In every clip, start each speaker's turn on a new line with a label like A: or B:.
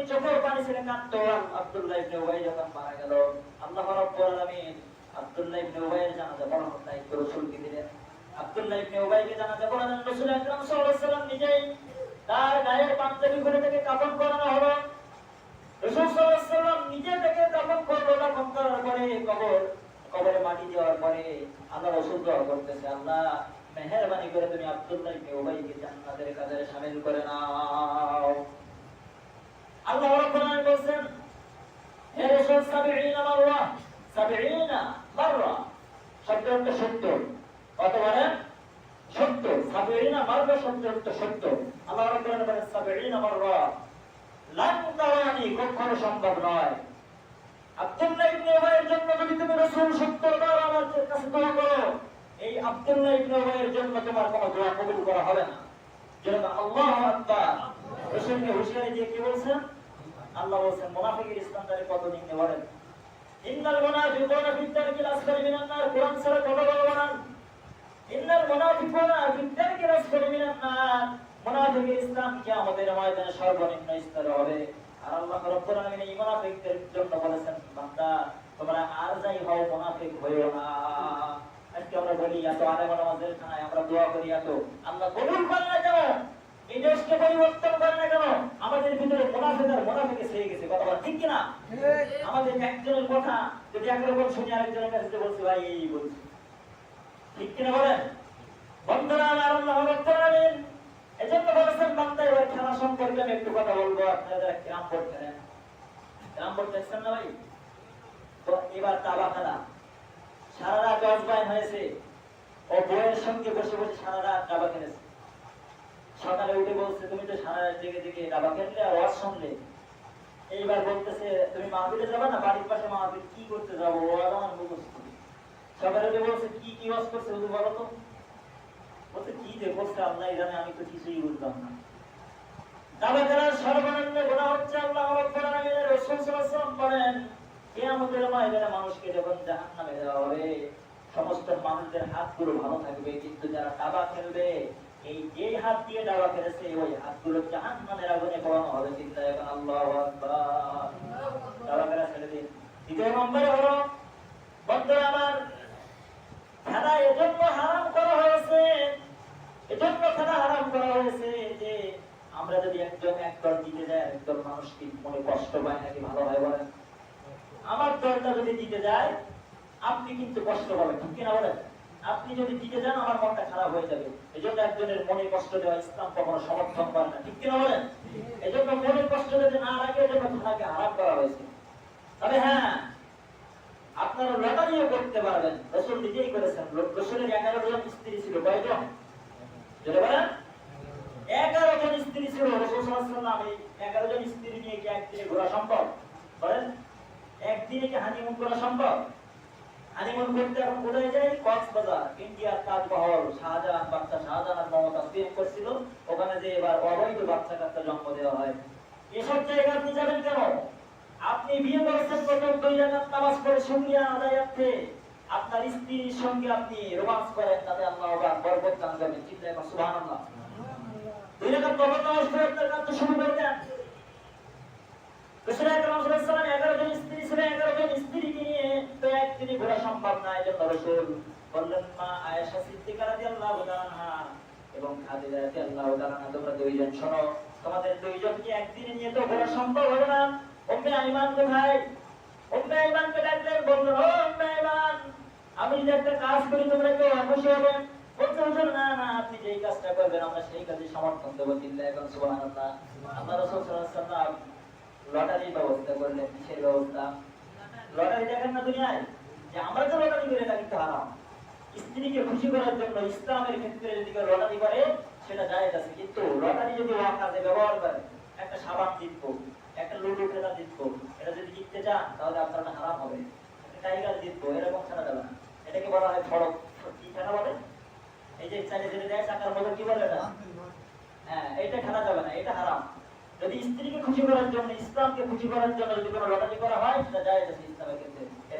A: তিনি চোখের পানি ছেড়ে কাঁদত আব্দুল্লাহ ইবনে উবাই যখন মারা গেল, আল্লাহ রাব্বুল আলামিন আব্দুল্লাহ ইবনে উবাইয়ের জানাজা পড়ানোর দায়িত্ব রাসূলকে দিলেন। আব্দুল্লাহ ইবনে উবাইকে জানাজা পড়ালেন, রাসূল আকরাম সাল্লাল্লাহু আলাইহি সাল্লাম নিজেই তার গায়ের পাঞ্জাবি খুলে থেকে কাফন করানো হলো। রাসূল সাল্লাল্লাহু আলাইহি সাল্লাম নিজে থেকে কাফন করল কাফন করার পরে কবর, কবরে মাটি দেওয়ার পরে আল্লাহ রাসূল দোয়া করতেছে, আল্লাহ, মেহেরবানি করে তুমি আব্দুল্লাহ ইবনে উবাইকে জান্নাতের কাতারে শামিল করে নাও। আল্লাহ রাব্বুল আলামিন বলেন হে রাসূল 70 মাররা 70 মাররা। শব্দ অর্থ সত্য। কত বলে সত্য। 70 মাররা শব্দ অর্থ সত্য। আল্লাহ রাব্বুল আলামিন বলেন 70 মাররা। লান তারানি, কখনো সম্ভব নয়। আব্দুল্লাহ ইবনে উবাইয়ের জন্য যদি তুমি রাসূল 70 বার আমার কাছে দোয়া করো, এই আব্দুল্লাহ ইবনে উবাইয়ের জন্য তোমার কোনো দোয়া কবুল করা হবে না। যেরকম আল্লাহু আকবার। রাসূলকে হুঁশিয়ারি দিয়ে কি বলছেন? আল্লাহ বলছেন, মুনাফিকের ইসলামদারে কত দিনে বলেন? ইন্নাল মুনাফিকুনা ফি দারকিল আসফালি মিনান কোরআন ছাড়া কথা বলব না। ইন্নাল মুনাফিকুনা ফি দারকিল আসফালি মিনান মুনাফিকের ইসলাম কিয়ামতের ময়দানে সর্বনিম্ন স্তরে হবে। আর আল্লাহ রাব্বুল আলামিন এই মুনাফিকদের জন্য বলেছেন, বান্দা, তোমরা আর যাই হও, মুনাফিক হইও না। আজকে আমরা বলি, এত আলেম নামাজের খানায় আমরা দোয়া করি, এত। আল্লাহ কবুল করে না কেন? এই দেশকে পরিবর্তন করে না কেন? আমাদের ভিতরে মুনাফিক আর ছেয়ে গেছে কথা বলা ঠিক কিনা? আমাদের একজনের কথা যদি একবার বল শুনি আরেকজনের কাছে বলছি ভাই এই বলছি। ঠিক কিনা বলেন? বন্ধুরা আমার আল্লাহ রাব্বুল আলামিন এজন্য বলেছেন বান্দা এবার খেলা সম্পর্কে আমি একটু কথা বলব। আপনারা ক্যারাম বোর্ড না ভাই? তো এবার দাবা খেলা। সারা রাত অজবাইন হয়েছে। ও বউয়ের সঙ্গে বসে বসে সারা রাত দাবা খেলেছে। সকালে উঠে বলছে, তুমি তো সারা জেগে জেগে দাবা খেললে আর ওয়াজ শুনলে এইবার বলতেছে, তুমি মাহফিলে যাবে না? বাড়ির পাশে মাহফিল কি করতে যাব? ও আর আমার মুখস্থ সকালে উঠে বলছে, কি কি ওয়াজ করছে হুজুর বলো তো? বলছে, কি যে করছে আল্লাহ জানে, আমি তো কিছুই বুঝলাম না। দাবা খেলার সর্বনিম্ন গুণা হচ্ছে আল্লাহ বলেন, কিয়ামতের ময়দানে মানুষকে যখন জাহান্নামে দেওয়া হবে, সমস্ত মানুষদের ভালো থাকবে, কিন্তু যারা দাবা খেলবে এই যে হাত দিয়ে দাবা খেলেছে ওই হাতগুলো জাহান্নামের আগুনে পড়ানো হবে চিন্তা এখন আল্লাহু দাবা খেলা ছেড়ে দিন। দ্বিতীয় নম্বরে হলো আমার, খেলা এজন্য হারাম করা হয়েছে, এজন্য খেলা হারাম করা হয়েছে যে আমরা যদি একজন একদল জিতে যায়, একদল মানুষ কি মনে কষ্ট পায় নাকি ভালো হয় বলেন? আমার দলটা যদি জিতে যায়, আপনি কিন্তু কষ্ট পাবেন, ঠিক কিনা বলেন? আপনি যদি জিতে যান, আমার মনটা খারাপ হয়ে যাবে। এই জন্য একজনের মনে কষ্ট দেওয়া ইসলাম কখনো সমর্থন করে না। ঠিক কিনা বলেন? এই জন্য মনে কষ্ট যদি না লাগে, এজন্য খেলাকে হারাম করা হয়েছে। তবে হ্যাঁ আপনারা লটারিও করতে পারবেন। রসুল নিজেই করেছেন। রসুলের এগারো জন স্ত্রী ছিল। বলেন। এগারো জন স্ত্রী ছিল। রসুল সাল্লাম এই এগারো জন স্ত্রী নিয়ে কি একদিনে ঘোরা সম্ভব? বলেন, একদিনে কি হানিমুন করা সম্ভব? হানিমুন করতে এখন কোথায় যাই কক্সবাজার, ইন্ডিয়ার তাজমহল, শাহজাহান বাচ্চা শাহজাহান মমতা প্রেম করছিল। ওখানে যে এবার অবৈধ বাচ্চা কাচ্চা জন্ম দেওয়া হয়। এসব জায়গা আপনি যাবেন কেন? আপনি বিয়ে করেছেন প্রথম নামাজ পড়ে আপনার স্ত্রীর সঙ্গে আপনি রোমান্স করেন, তাতে আল্লাহ বরকত করবেন। চিন্তা এখন সুবহানাল্লাহ। দুই সম্ভব বললেন মা আয়েশা সিদ্দিকা এবং খাদিজা তোমরা দুইজন শোনো। তোমাদের দুইজনকে একদিনে নিয়ে তো ঘোরা সম্ভব হবে না। আইমান আইমানকে ডাকলেন? বললেন, ও আইমান, আমি যে একটা কাজ করি, তোমরা কেউ খুশি হবে? না না, আপনি যেই কাজটা করবেন, আমরা সেই কাজে সমর্থন দেবো এখন ব্যবস্থা করলেন। ব্যবস্থা? লটারি দেখেন না যে আমরা এটা হারাম। স্ত্রীকে খুশি করার জন্য ইসলামের ক্ষেত্রে যদি কেউ করে, সেটা আছে। কিন্তু যদি ওয়া কাজে ব্যবহার করে, একটা সাবান একটা এটা যদি জিততে চান, তাহলে আপনার হারাম হবে। টাইগার এরকম খেলা যাবে না। এটাকে বলা হয় ফড়ক কি খেলা বলে? এই যে দেয় কি বলে এটা? হ্যাঁ এটা খেলা যাবে না, এটা হারাম। যদি স্ত্রীকে খুশি করার জন্য, ইসলামকে খুশি করার জন্য যদি কোনো লটারি করা হয়, সেটা যায় ইসলামের ক্ষেত্রে।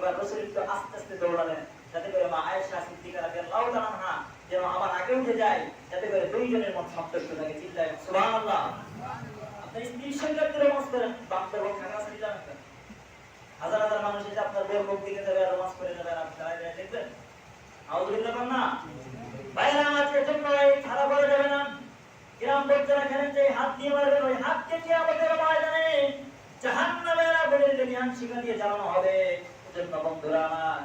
A: এবার রসুল একটু আস্তে আস্তে দৌড়ালেন। যাতে করে মা আয়েশা সিদ্দিকা রাদিয়াল্লাহু তাআলা আনহা যেন আমার আগে উঠে যায়, যাতে করে দুইজনের মন সন্তুষ্ট থাকে। চিল্লায় সুবহানাল্লাহ। আপনার স্ত্রীর সঙ্গে আপনি রোমান্স করেন বাপটা বউ খানা সারি জানেন হাজার হাজার মানুষ এসে আপনার বউর মুখ দিকে যাবে আর রোমান্স করে যাবে আর আপনি দাঁড়ায় দেখবেন। আউযুবিল্লাহ বলেন না? বাইরে আমার জন্য এই খারাপ হয়ে যাবে না। কিরাম বক্তারা খেলেন যে হাত দিয়ে মারবেন, ওই হাতকে কি আমাদের ময়দানে জাহান্নামের আগুনের লেলিহান শিখা দিয়ে জ্বালানো হবে। এজন্য বন্ধুরা আমার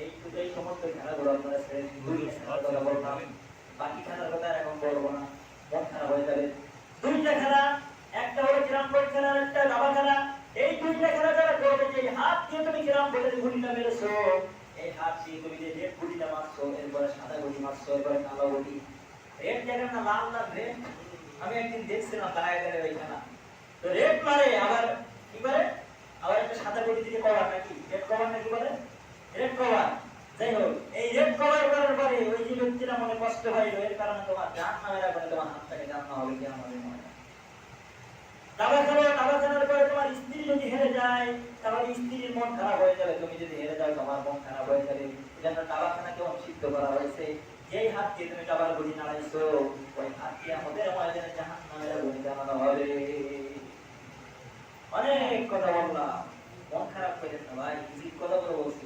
A: এই এই সমস্ত খেলাগুলো আপনারা ছেড়ে দুই খেলার বললাম। বাকি খেলার কথা এখন বলব না। মন খারাপ হয়ে যাবে। দুইটা খেলা একটা হলো কিরাম বোর্ড খেলা একটা দাবা খেলা। এই দুইটা খেলা যারা করবে যে হাত দিয়ে তুমি কিরাম বোর্ডের গুলিটা মেরেছো এই হাত দিয়ে তুমি যে রেড গুলিটা মারছো এরপরে সাদা গুলি মারছো এরপরে কালো গুলি। রেড জায়গা না লাল লাল রেড আমি একদিন দেখছিলাম দাঁড়ায় দাঁড়ায় ওইখানে। তো রেড মারে আবার কি করে আবার একটা সাদা গুলি দিকে কভার নাকি? রেড কভার নাকি বলে? রেড কভার যাই হোক, এই রেড কভার করার পরে ওই যে ব্যক্তিরা মনে কষ্ট হয়, এর কারণে তোমার জান নামের আগুনে তোমার হাতটাকে জান না হবে কি আমাদের মনে দাবা খেলো, দাবা খেলার পরে তোমার স্ত্রী যদি হেরে যায়, তাহলে স্ত্রীর মন খারাপ হয়ে যাবে। তুমি যদি হেরে যাও তোমার মন খারাপ হয়ে যাবে। এজন্য দাবা খেলাকে অনুষ্ঠিত করা হয়েছে। যেই হাত দিয়ে তুমি দাবার গুলি নাড়াইছো, ওই হাত দিয়ে আমাদের ময়দানে জাহান নামের গুলি জানানো হবে। অনেক কথা বললাম। মন খারাপ করে না ভাই কিছু কথা বলে বলছি?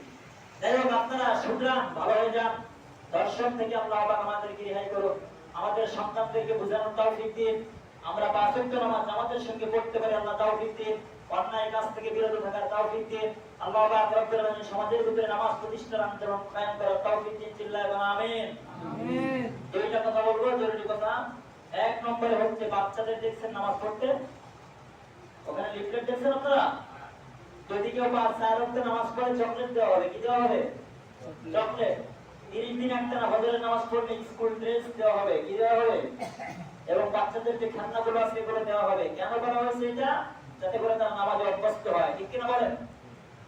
A: যাই হোক আপনারা শুনলাম ভালো হয়ে যান। দর্শন থেকে আল্লাহ আবার আমাদেরকে রেহাই করুন আমাদের সন্তানদেরকে বোঝানোর তৌফিক দিন। আমরা পাঁচ নামাজ আমাদের সঙ্গে পড়তে পারি আল্লাহ তৌফিক দিন। অন্যায় কাজ থেকে বিরত থাকার তৌফিক দিন। আল্লাহ পাক রব্বুল আলামিন সমাজের ভিতরে নামাজ প্রতিষ্ঠার আন্দোলন কায়েম করার তৌফিক দিন চিল্লায় এবং আমিন। দুইটা কথা বলব জরুরি কথা। এক নম্বরে হচ্ছে বাচ্চাদের দেখছেন নামাজ পড়তে। ওখানে লিফলেট দেখছেন আপনারা? যদি কেউ পাঁচ চার ওয়াক্ত নামাজ পড়ে, চকলেট দেওয়া হবে, কি দেওয়া হবে? চকলেট। একটা নামাজ হয়। ঠিক বলেন?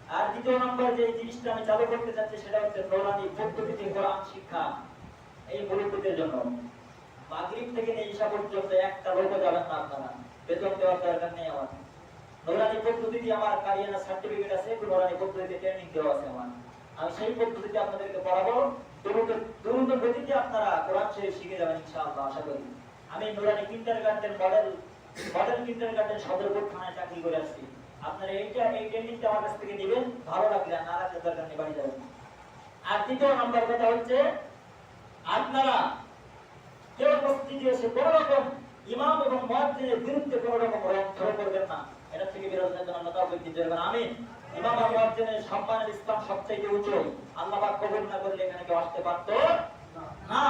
A: আর দ্বিতীয় নম্বর যে জিনিসটা করতে সেটা হচ্ছে শিক্ষা। এই পর্যন্ত একটা যাবেন না আপনারা। বেতন দেওয়ার দরকার নেই আমার। নোরানি পদ্ধতিতে আমার কারিয়ানা সার্টিফিকেট আছে নোরানি পদ্ধতিতে ট্রেনিং দেওয়া আছে আমার। আমি সেই পদ্ধতিতে আপনাদেরকে পড়াবো। দ্রুত দ্রুত গতিতে আপনারা কোরআন শরীফ শিখে যাবেন ইনশাআল্লাহ, আশা করি। আমি Noorani kindergarten model model kindergarten Sadarpur থানায় চাকরি করে আসছি। আপনারা এইটা এই ট্রেনিংটা আমার কাছ থেকে নেবেন। ভালো লাগলে না রাখলে দরকার নেই, বাড়ি যাবেন। আর দ্বিতীয় নম্বর কথা হচ্ছে, আপনারা কেউ মসজিদে এসে কোনো রকম ইমাম এবং মুয়াজ্জিনের বিরুদ্ধে কোনো রকম ধরে করবেন না। এটা থেকে বিরত থাকবেন আল্লাহ তাআলা দিতে পারবেন আমিন ইমাম আর মুয়াজ্জিনের সম্মানের ইসলাম সবচেয়ে উঁচু। আল্লাহ পাক কবুল না করলে এখানে কেউ আসতে পারতো? না।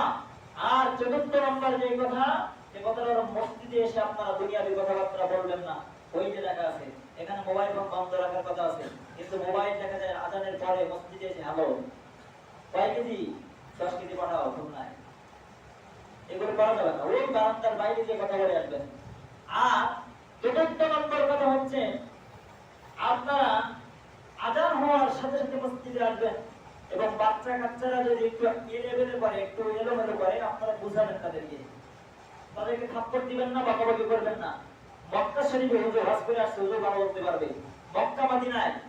A: আর চতুর্থ নম্বর যে কথা সে কথাটা মসজিদে এসে আপনারা দুনিয়াবি কথাবার্তা বলবেন না। ওই যে লেখা আছে, এখানে মোবাইল ফোন বন্ধ রাখার কথা আছে। কিন্তু মোবাইল দেখা যায় আজানের পরে মসজিদে এসে, হ্যালো কয় কেজি দশ কেজি পাঠাও খুলনায় এগুলো বুঝাবেন তাদেরকে। তাদেরকে না না। বলতে পারবে।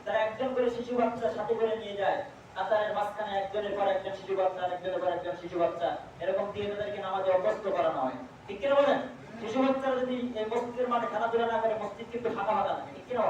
A: তারা একজন করে শিশু বাচ্চা সাথে করে নিয়ে যায়। কাতারের মাঝখানে একজনের পর একজন শিশু বাচ্চা আরেকজনের পর একজন শিশু বাচ্চা। এরকম দিয়ে তাদেরকে নামাজে অভ্যস্ত করানো হয়। ঠিক কিনা বলেন? শিশু বাচ্চারা যদি মসজিদের মাঠে খেলাধুলা না করে, মসজিদ কিন্তু ফাঁকা ফাঁকা থাকে ঠিক কিনা